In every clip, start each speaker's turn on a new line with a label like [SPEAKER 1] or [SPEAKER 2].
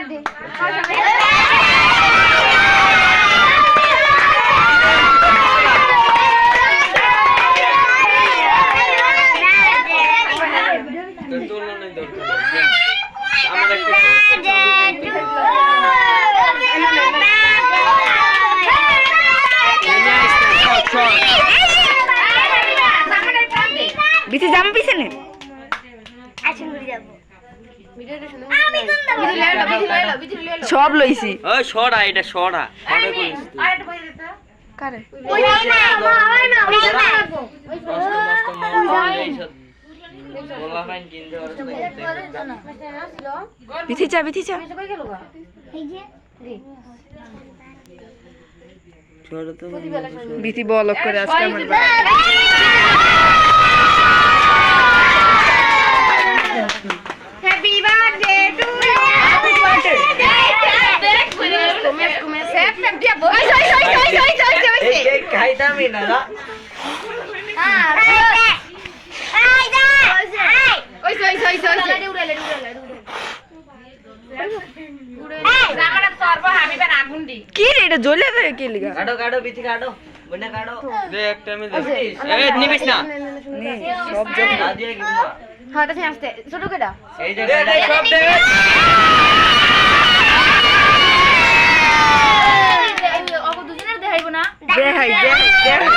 [SPEAKER 1] Birthday
[SPEAKER 2] তোর তুলনা নেই দরকার নেই। আমার
[SPEAKER 3] সব লইছি।
[SPEAKER 2] ওই সরা এটা সরা। সরা করিস তুই।
[SPEAKER 3] কারে?
[SPEAKER 2] মস্ত মস্ত মাউন্ট এইসব গোলা ফাইন কিনতে পারছ
[SPEAKER 3] বিথি চা বিথি চা
[SPEAKER 2] সরা তো
[SPEAKER 3] বিথি বলক করে আজকে আমার বাড়ি।
[SPEAKER 1] Happy birthday to you happy birthday তুমি তুমি সেফ সেফ দিয়া ওই ওই ওই ওই ওই ওই ওই
[SPEAKER 2] এই কেক খাইতামই না না
[SPEAKER 1] ওই ওই ওই ওই জামাটা সর্ব হাবিবের আগুন দি
[SPEAKER 3] কি রে এটা জ্বলে কি লিগা
[SPEAKER 2] কাটো কাটো বিথি কাটো বন্যা কাটো দে একটা আমি দে নিবিস না
[SPEAKER 3] নে সব জল
[SPEAKER 2] না দিয়ে কিনবা
[SPEAKER 1] হ্যাঁ তাতে আসতে ছোট করে
[SPEAKER 2] এই যে সব দে
[SPEAKER 1] অব দুজনের দেখাইব না
[SPEAKER 3] দেখাই দেখাই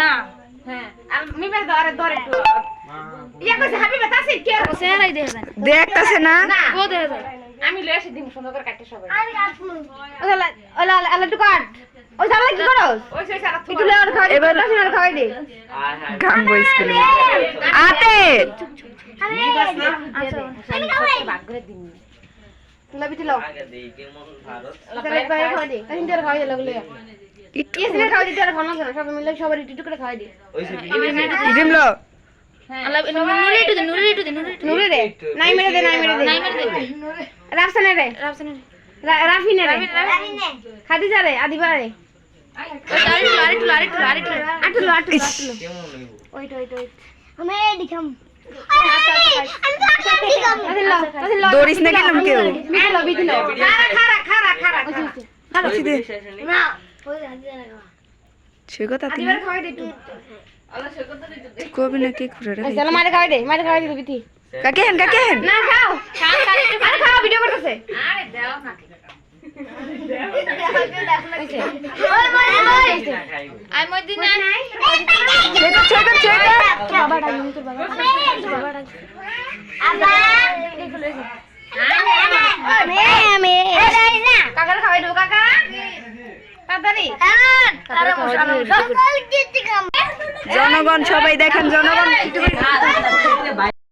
[SPEAKER 1] না হ্যাঁ আর ধরে ধরে ইয়া কইছে হাবিবে তাসি কে? বসে নাই
[SPEAKER 3] দেখতাছে না?
[SPEAKER 1] না। ও আমি লয়ে আসি দিন সুন্দর করে কাটতে সবাই। আমি কাটবো ওলা ওলা আলা টু কাট। ওই সারা কি করো ওই সেই সারা একটু লয়ে আর খাওয়াই এবার লাসি আর খাওয়াই দে
[SPEAKER 3] গান বই স্কুলে। আতে!
[SPEAKER 1] আমি খাওয়াই। ভাগ করে দিন লবি দিলো
[SPEAKER 2] আগে দেই কেমন ভারত।
[SPEAKER 1] তাহলে বাইরে দে তিন টাকা লাগলে দিতে আর ভালো না সব মিলে সবার করে
[SPEAKER 3] লো
[SPEAKER 1] খাদিজা রে আদিবা রে
[SPEAKER 3] দৌড়িস না কেউ
[SPEAKER 1] খারা খারা খারা খারা খারা
[SPEAKER 3] কবি না কে রে
[SPEAKER 1] চলো মারে খাওয়াই দে মারে খাওয়াই
[SPEAKER 3] কাকে হেন হেন
[SPEAKER 1] না খাও আরে খাও ভিডিও করতেছে আরে দাও না খাওয়াই দেবো কাকা
[SPEAKER 3] জনগণ সবাই দেখেন জনগণ